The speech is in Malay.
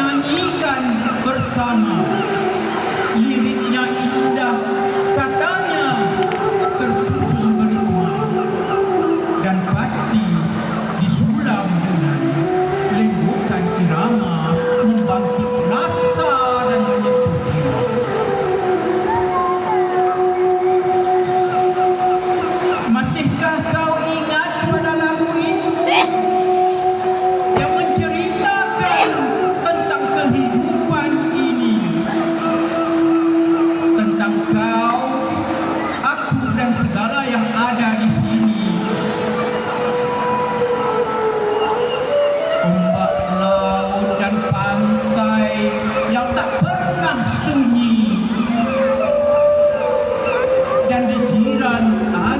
nyanyikan bersama. Liriknya indah katanya tersusun berikut dan pasti dan segala yang ada di sini Ombak laut dan pantai yang tak pernah sunyi Dan desiran. tangan